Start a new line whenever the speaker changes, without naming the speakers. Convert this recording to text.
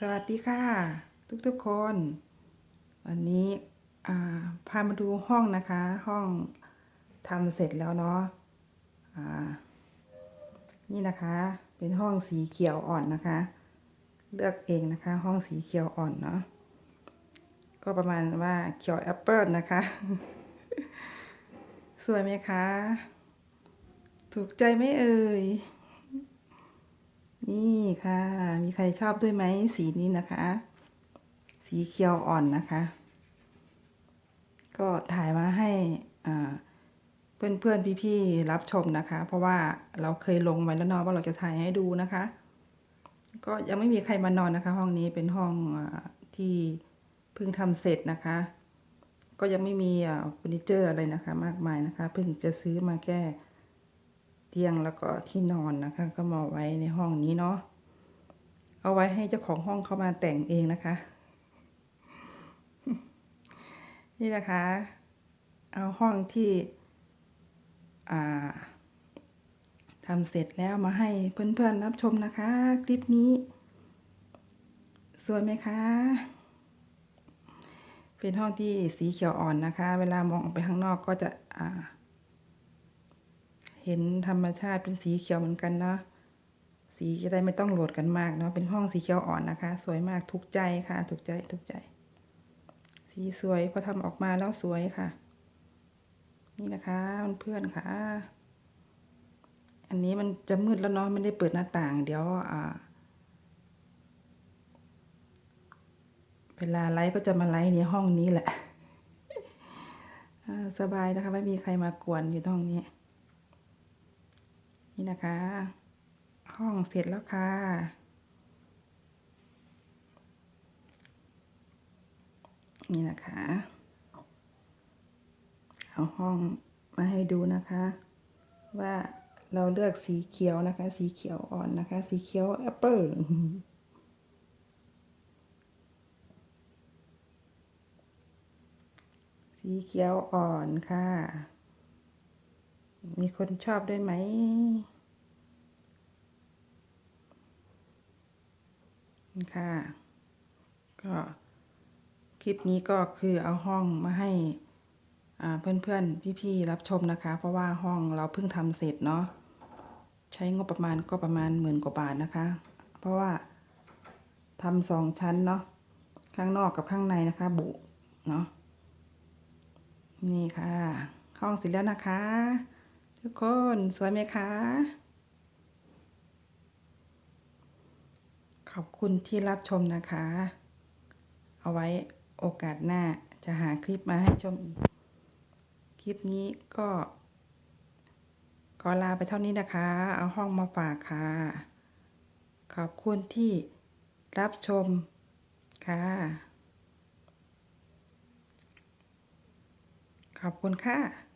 สวัสดีค่ะ ทุกๆคน วันนี้าพามาดูห้องนะคะ ห้องทำเสร็จแล้วเนาะนี่นะคะ เป็นห้องสีเขียวอ่อนนะคะ เลือกเองนะคะ ห้องสีเขียวอ่อนเนาะก็ประมาณว่าเขียวแอปเปิลนะคะ สวยไหมคะ ถูกใจไหมเอ่ย นี่ค่ะ มีใครชอบด้วยไหมสีนี้นะคะ สีเขียวอ่อนนะคะ ก็ถ่ายมาให้เพื่อนเพื่อนพี่ๆรับชมนะคะ เพราะว่าเราเคยลงไว้แล้วเนาะว่าเราจะถ่ายให้ดูนะคะ ก็ยังไม่มีใครมานอนนะคะ ห้องนี้เป็นห้องอที่เพิ่งทำเสร็จนะคะ ก็ยังไม่มีอ่าเฟอร์นิเจอร์อะไรนะคะ มากมายนะคะ เพิ่งจะซื้อมาแก้ เตียงแล้วก็ที่นอนนะคะ ก็มาไว้ในห้องนี้เนาะเอาไว้ให้เจ้าของห้องเขามาแต่งเองนะคะ นี่นะคะ เอาห้องที่ทำเสร็จแล้วมาให้เพื่อนๆรับชมนะคะ คลิปนี้ สวยไหมคะ เป็นห้องที่สีเขียวอ่อนนะคะ เวลามองออกไปข้างนอกก็จะอ่า เห็นธรรมชาติเป็นสีเขียวเหมือนกันเนาะสีจะได้ไม่ต้องโหลดกันมากเนาะเป็นห้องสีเขียวอ่อนนะคะ สวยมากถูกใจค่ะถูกใจถูกใจ สีสวยพอทำออกมาแล้วสวยค่ะ นี่นะคะเพื่อนๆค่ะ อันนี้มันจะมืดแล้วเนาะไม่ได้เปิดหน้าต่าง เดี๋ยวอ่าเวลาไลฟ์ก็จะมาไลฟ์ในห้องนี้แหละสบายนะคะ ไม่มีใครมากวนอยู่ห้องนี้ นี่นะคะ ห้องเสร็จแล้วค่ะ นี่นะคะ เอาห้องมาให้ดูนะคะ ว่าเราเลือกสีเขียวนะคะ สีเขียวอ่อนนะคะ สีเขียวแอปเปิลสีเขียวอ่อนค่ะ มีคนชอบด้วยไหม ค่ะ ก็คลิปนี้ก็คือเอาห้องมาให้อ่าเพื่อนๆ พี่ๆ รับชมนะคะ เพราะว่าห้องเราเพิ่งทำเสร็จเนาะใช้งบประมาณก็ประมาณหมื่นกว่าบาทนะคะ เพราะว่าทำสองชั้นเนาะข้างนอกกับข้างในนะคะ บุเนาะนี่ค่ะ ห้องเสร็จแล้วนะคะ ทุกคนสวยไหมคะ ขอบคุณที่รับชมนะคะ เอาไว้โอกาสหน้าจะหาคลิปมาให้ชมอีก คลิปนี้ก็ขอลาไปเท่านี้นะคะ เอาห้องมาฝากค่ะ ขอบคุณที่รับชมค่ะ ขอบคุณค่ะ